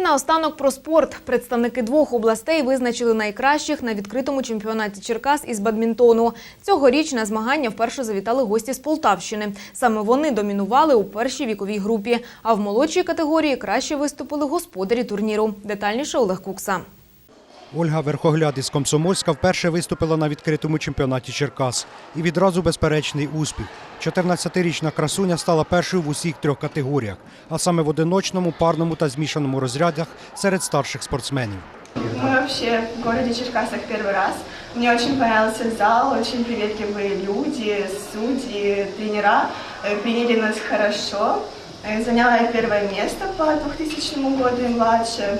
І наостанок про спорт. Представники двох областей визначили найкращих на відкритому чемпіонаті Черкас із бадмінтону. Цьогоріч на змагання вперше завітали гості з Полтавщини. Саме вони домінували у першій віковій групі. А в молодшій категорії краще виступили господарі турніру. Детальніше Олег Кукса. Ольга Верхогляд із Комсомольська вперше виступила на відкритому чемпіонаті Черкас. І відразу безперечний успіх. 14-річна красуня стала першою в усіх трьох категоріях, а саме в одиночному, парному та змішаному розрядах серед старших спортсменів. Мы вообще в городе Черкасах первый раз. Мне очень понравился зал, очень приветливые люди, судьи, тренера. Э, Приняли нас хорошо. Э, Заняла я первое место по 2000 году и младше.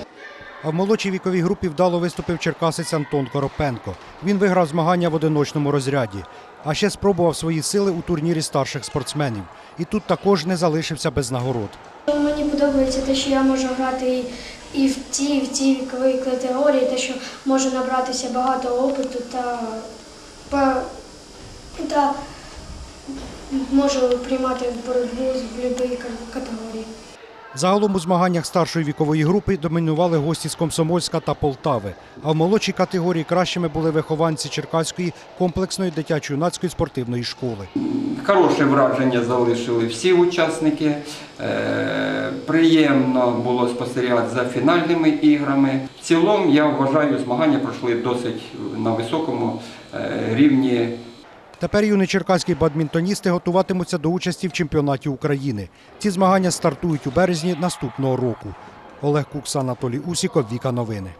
А в молодшій віковій групі вдало виступив черкасець Антон Коропенко. Він виграв змагання в одиночному розряді, а ще спробував свої сили у турнірі старших спортсменів. І тут також не залишився без нагород. Мені подобається те, що я можу грати і в тій, і в тій віковій категорії, те, що можу набратися багато опиту та, та можу приймати боротьбу з будь-якої категорії. Загалом у змаганнях старшої вікової групи домінували гості з Комсомольська та Полтави. А в молодшій категорії кращими були вихованці Черкаської комплексної дитячо-юнацької спортивної школи. Хороше враження залишили всі учасники. Е, Приємно було спостерігати за фінальними іграми. В цілому, я вважаю, змагання пройшли досить на високому е, рівні Тепер юні черкаські бадмінтоністи готуватимуться до участі в чемпіонаті України. Ці змагання стартують у березні наступного року. Олег Кукс, Анатолій Усіков, Віка Новини.